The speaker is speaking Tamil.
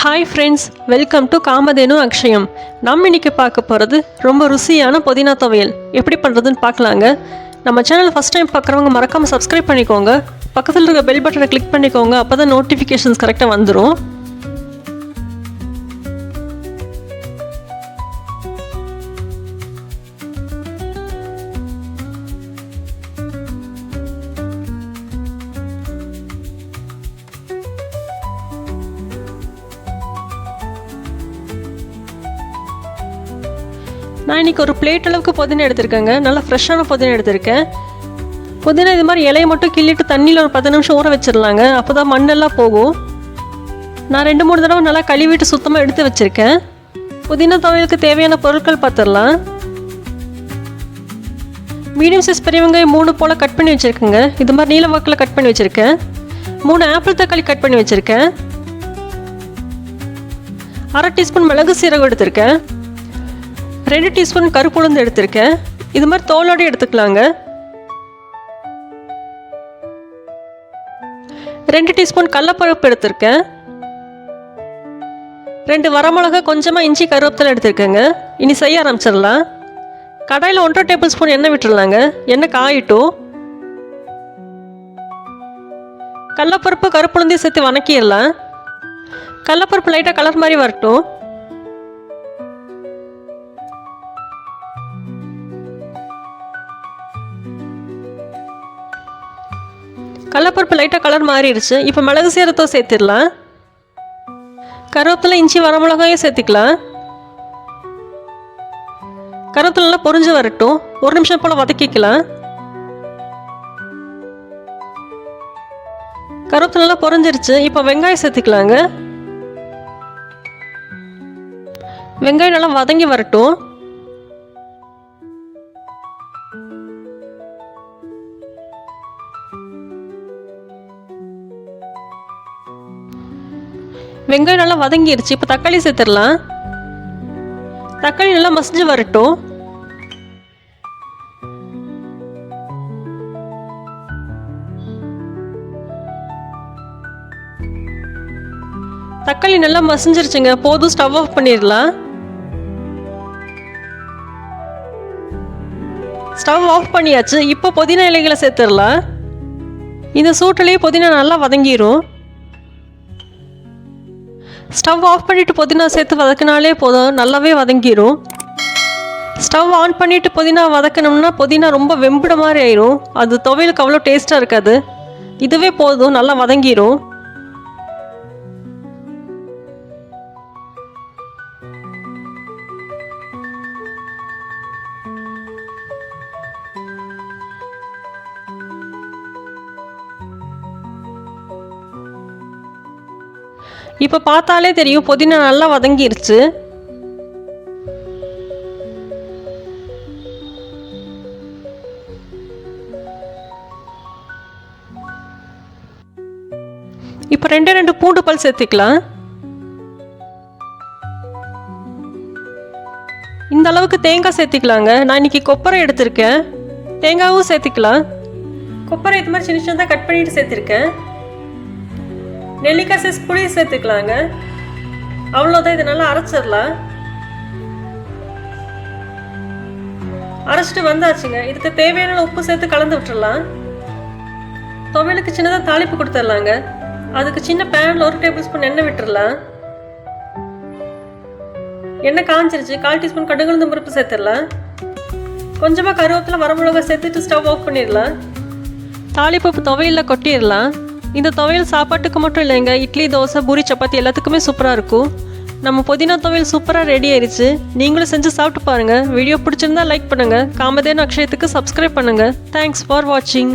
Hi friends welcome to Kamadhenu Akshayam நம்ம இன்னைக்கு பார்க்க போகிறது ரொம்ப ருசியான புதினா துவையல். எப்படி பண்ணுறதுன்னு பார்க்கலாங்க. நம்ம சேனல் ஃபஸ்ட் டைம் பார்க்குறவங்க மறக்காமல் சப்ஸ்கிரைப் பண்ணிக்கோங்க. பக்கத்தில் இருக்க பெல் பட்டனை கிளிக் பண்ணிக்கோங்க அப்போ தான் நோட்டிஃபிகேஷன்ஸ் கரெக்டாக வந்துடும் நான் இன்னைக்கு ஒரு பிளேட் அளவுக்கு புதினா எடுத்திருக்கேங்க. நல்லா ஃப்ரெஷ்ஷான புதினா எடுத்திருக்கேன். புதினா இது மாதிரி இலையை மட்டும் கிள்ளிட்டு தண்ணியில் ஒரு பத்து நிமிஷம் ஊற வச்சிடலாங்க. அப்போ தான் மண்ணெல்லாம் போகும். நான் ரெண்டு மூணு தடவை நல்லா கழுவிட்டு சுத்தமாக எடுத்து வச்சுருக்கேன். புதினா துவையலுக்கு தேவையான பொருட்கள் பார்த்துடலாம் மீடியம் சைஸ் பெரியவங்க மூணு போல் கட் பண்ணி வச்சுருக்கேங்க. இது மாதிரி நீல வாக்கில் கட் பண்ணி வச்சுருக்கேன். மூணு ஆப்பிள் தக்காளி கட் பண்ணி வச்சுருக்கேன். அரை டீஸ்பூன் மிளகு சீரகம் எடுத்திருக்கேன். ரெண்டு டீஸ்பூன் கருப்புளுந்து எடுத்திருக்கேன். இது மாதிரி தோலோடு எடுத்துக்கலாங்க. ரெண்டு டீஸ்பூன் கடலப்பருப்பு எடுத்திருக்கேன். ரெண்டு வரமிளகா கொஞ்சமாக இஞ்சி கருவேப்பிலை எடுத்திருக்கேங்க. இனி செய்ய ஆரம்பிச்சிடலாம். கடாயில் ஒன்றரை டேபிள் ஸ்பூன் எண்ணெய் விட்டுடலாங்க. எண்ணெய் காயிட்டும். கடலப்பருப்பு கருப்புளுந்தையும் சேர்த்து வணக்கிடலாம். கடலப்பருப்பு லைட்டாக கலர் மாதிரி வரட்டும். கடலப்பருப்பு லைட்டாக கலர் மாறிடுச்சு. இப்போ மிளகு சீரகத்தை சேர்த்துடலாம். கருவேப்பிலை இஞ்சி வரமிளகாயும் சேர்த்துக்கலாம். கருவேப்பிலை நல்லா பொரிஞ்சு வரட்டும். ஒரு நிமிஷம் போல் வதக்கிக்கலாம். கருவேப்பிலை நல்லா பொறிஞ்சிருச்சு இப்போ வெங்காயம் சேர்த்துக்கலாங்க. வெங்காயம் நல்லா வதங்கி வரட்டும். வெங்காயம் நல்லா வதங்கிருச்சு இப்போ தக்காளி சேர்த்துடலாம். தக்காளி நல்லா மசிஞ்சு வரட்டும். தக்காளி நல்லா மசிஞ்சிருச்சுங்க போதும் ஸ்டவ் ஆஃப் பண்ணிடலாம். ஸ்டவ் ஆஃப் பண்ணியாச்சு இப்போ புதினா இலைகளை சேர்த்துடலாம். இந்த சூட்டிலேயே புதினா நல்லா வதங்கிடும் ஸ்டவ் ஆஃப் பண்ணிவிட்டு புதினா சேர்த்து வதக்கினாலே போதும். நல்லாவே வதங்கிடும் ஸ்டவ் ஆன் பண்ணிவிட்டு புதினா வதக்கணும்னா புதினா ரொம்ப வெம்பிட மாதிரி ஆயிரும். அது துவையலுக்கு அவ்வளோ டேஸ்ட்டாக இருக்காது. இதுவே போதும் நல்லா வதங்கிரும். இப்போ பார்த்தாலே தெரியும் புதினா நல்லா வதங்கிருச்சு. இப்போ ரெண்டே ரெண்டு பூண்டு பல் சேர்த்துக்கலாம். இந்த அளவுக்கு தேங்காய் சேர்த்துக்கலாங்க. நான் இன்னைக்கு கொப்பரை எடுத்திருக்கேன். தேங்காயும் சேர்த்துக்கலாம். கொப்பரை இது மாதிரி சின்ன சின்னதாக கட் பண்ணிட்டு சேர்த்துருக்கேன். நெல்லிக்காய் சைஸ் புளி சேர்த்துக்கலாங்க. அவ்வளோதான் இதை நல்லா அரைச்சிடலாம். அரைச்சிட்டு வந்தாச்சுங்க. இதுக்கு தேவையான உப்பு சேர்த்து கலந்து விட்டுடலாம். துவையலுக்கு சின்னதாக தாளிப்பு கொடுத்துடலாங்க. அதுக்கு சின்ன பேனில் ஒரு டேபிள் ஸ்பூன் எண்ணெய் விட்டுடலாம். எண்ணெய் காஞ்சிருச்சு. கால் டீஸ்பூன் கடுகுழுந்து முறுப்பு சேர்த்துடலாம். கொஞ்சமாக கருவேப்பிலை வரமிளகா சேர்த்துட்டு ஸ்டவ் ஆஃப் பண்ணிடலாம். தாளிப்பு துவையில் கொட்டிடலாம். இந்த துவையல் சாப்பாட்டுக்கு மட்டும் இல்லைங்க. இட்லி தோசை பூரி சப்பாத்தி எல்லாத்துக்குமே சூப்பராக இருக்கும். நம்ம புதினா துவையல் சூப்பராக ரெடி ஆயிடுச்சு நீங்களும் செஞ்சு சாப்பிட்டு பாருங்கள் வீடியோ பிடிச்சிருந்தா லைக் பண்ணுங்கள் காமதேனு அக்ஷயத்துக்கு சப்ஸ்கிரைப் பண்ணுங்கள் தேங்க்ஸ் ஃபார் வாட்சிங்